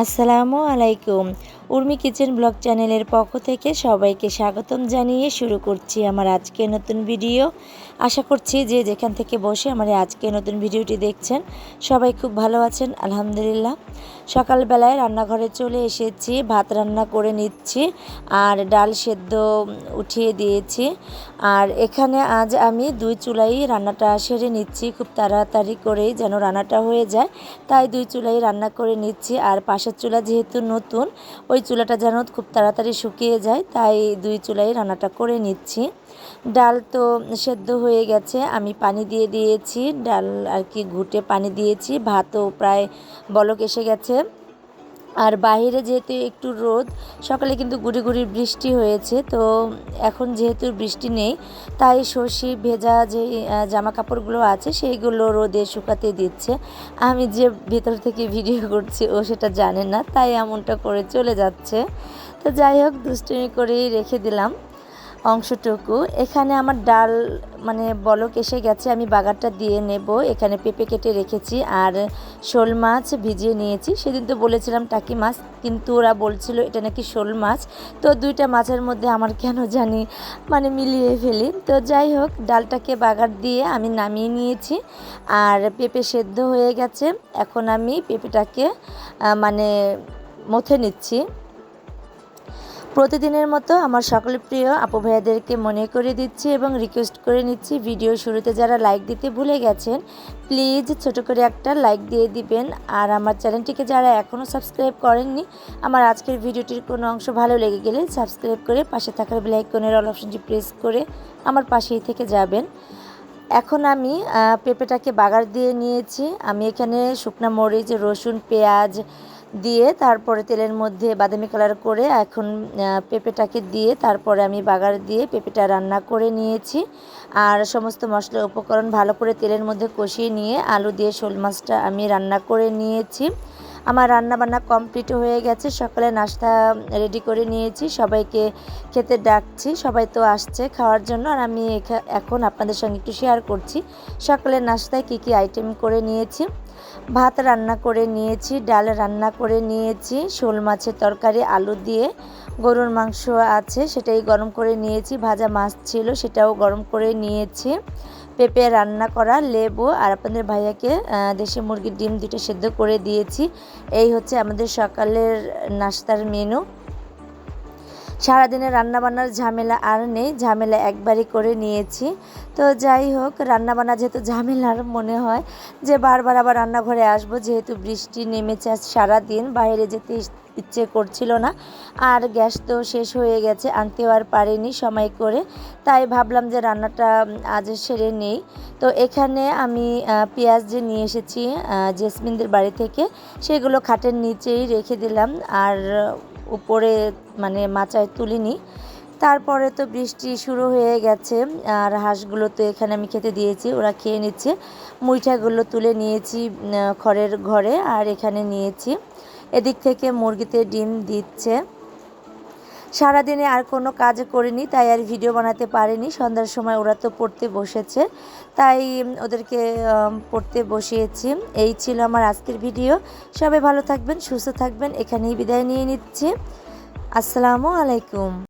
আসসালামু আলাইকুম। Urmi kitchen blog চ্যানেলের পক্ষ থেকে সবাইকে স্বাগতম জানিয়ে শুরু করছি আমার আজকে নতুন ভিডিও। আশা করছি যে যেখান থেকে বসে আমার আজকে নতুন ভিডিওটি দেখছেন, সবাই খুব ভালো আছেন, আলহামদুলিল্লাহ। সকালবেলায় রান্নাঘরে চলে এসেছি, ভাত রান্না করে নিচ্ছি, আর ডাল সেদ্ধ উঠিয়ে দিয়েছি। আর এখানে আজ আমি দুই চুলাই রান্নাটা সেরে নিচ্ছি, খুব তাড়াতাড়ি করেই যেন রান্নাটা হয়ে যায়। তাই দুই চুলাই রান্না করে নিচ্ছি, আর পাশের চুলা যেহেতু নতুন ওই চুলাটা যেন খুব তাড়াতাড়ি শুকিয়ে যায়, তাই দুই চুলাই রান্নাটা করে নিচ্ছি। ডাল তো সেদ্ধ হয়ে গেছে, আমি পানি দিয়ে দিয়েছি। ডাল আর কি ঘুটে পানি দিয়েছি, ভাতও প্রায় বলক এসে গেছে। আর বাইরে যেহেতু একটু রোদ, সকালে কিন্তু গুড়ি গুড়ি বৃষ্টি হয়েছে। তো এখন যেহেতু বৃষ্টি নেই, তাই শশি ভেজা যে জামা কাপড়গুলো আছে, সেইগুলো রোদে শুকাতে দিচ্ছে। আমি যে ভেতর থেকে ভিডিও করছি, ও সেটা জানে না, তাই এমনটা করে চলে যাচ্ছে। তো যাই হোক, দুষ্টুমি করেই রেখে দিলাম। অংশটুকু। এখানে আমার ডাল মানে বলক এসে গেছে, আমি বাগারটা দিয়ে নেব। এখানে পেঁপে কেটে রেখেছি আর শোল মাছ ভিজিয়ে নিয়েছি। সেদিন তো বলেছিলাম টাকি মাছ, কিন্তু ওরা বলছিল এটা নাকি শোল মাছ। তো দুইটা মাছের মধ্যে আমার কেন জানি মানে মিলিয়ে ফেলি। তো যাই হোক, ডালটাকে বাগার দিয়ে আমি নামিয়ে নিয়েছি আর পেঁপে সেদ্ধ হয়ে গেছে। এখন আমি পেঁপেটাকে মানে মথে নিচ্ছি। প্রতিদিনের মতো আমার সকল প্রিয় আপু ভাইয়াদেরকে মনে করে দিচ্ছি এবং রিকোয়েস্ট করে নিচ্ছি ভিডিও শুরুতে যারা লাইক দিতে ভুলে গেছেন প্লিজ ছোট করে একটা লাইক দিয়ে দিবেন। আর আমার চ্যানেলটিকে যারা এখনও সাবস্ক্রাইব করেননি, আমার আজকের ভিডিওটির কোনো অংশ ভালো লেগে গেলে সাবস্ক্রাইব করে পাশে থাকার বেলাইকনের অল অপশনটি প্রেস করে আমার পাশেই থেকে যাবেন। এখন আমি পেঁপেটাকে বাগার দিয়ে নিয়েছি। আমি এখানে শুকনা মরিচ, রসুন, পেঁয়াজ দিয়ে তারপরে তেলের মধ্যে বাদামি কালার করে এখন পেঁপেটাকে দিয়ে তারপরে আমি বাগার দিয়ে পেঁপেটা রান্না করে নিয়েছি। আর সমস্ত মশলা উপকরণ ভালো করে তেলের মধ্যে কষিয়ে নিয়ে আলু দিয়ে শোল মাছটা আমি রান্না করে নিয়েছি। আমার রান্না বান্না কমপ্লিট হয়ে গেছে, সকালে নাস্তা রেডি করে নিয়েছি, সবাইকে খেতে ডাকছি, সবাই তো আসছে খাওয়ার জন্য, আর আমি এখন আপনাদের সঙ্গে একটু শেয়ার করছি, সকালের নাস্তায় কী কী আইটেম করে নিয়েছি, ভাত রান্না করে নিয়েছি, ডাল রান্না করে নিয়েছি, শোল মাছের তরকারি, আলু দিয়ে গরুর মাংস আছে সেটাই গরম করে নিয়েছি, ভাজা মাছ ছিল সেটাও গরম করে নিয়েছি পেঁপে রান্না করা, লেবু আর আপনাদের ভাইয়াকে দেশি মুরগির ডিম দুটো সেদ্ধ করে দিয়েছি। এই হচ্ছে আমাদের সকালের নাস্তার মেনু সারাদিনে রান্নাবান্নার ঝামেলা আর নেই, ঝামেলা একবারই করে নিয়েছি। তো যাই হোক, রান্নাবান্না যেহেতু ঝামেলার মনে হয়, যে বারবার আবার রান্নাঘরে আসব, যেহেতু বৃষ্টি নেমেছে আজ সারাদিন, বাইরে যেতে ইচ্ছে করছিল না। আর গ্যাস তো শেষ হয়ে গেছে, আনতেও আর পারিনি সময় করে। তাই ভাবলাম যে রান্নাটা আজ সেরে নেই। তো এখানে আমি পেঁয়াজ যে নিয়ে এসেছি জেসমিনদের বাড়ি থেকে, সেগুলো খাটের নিচেই রেখে দিলাম। আর উপরে মানে মাচায় তুলিনি। তারপরে তো বৃষ্টি শুরু হয়ে গেছে, আর হাঁসগুলো তো এখানে আমি খেতে দিয়েছি, ওরা খেয়ে নিচ্ছে। মুইঠাগুলো তুলে নিয়েছি খড়ের ঘরে, আর এখানে নিয়েছি। এদিক থেকে মুরগিতে ডিম দিচ্ছে। সারাদিনে আর কোনো কাজ করিনি, তাই আর ভিডিও বানাতে পারিনি। সন্ধ্যার সময় ওরা তো পড়তে বসেছে, তাই ওদেরকে পড়তে বসিয়েছি। এই ছিল আমার আজকের ভিডিও সবাই ভালো থাকবেন, সুস্থ থাকবেন। এখানেই বিদায় নিয়ে নিচ্ছি। আসসালামু আলাইকুম।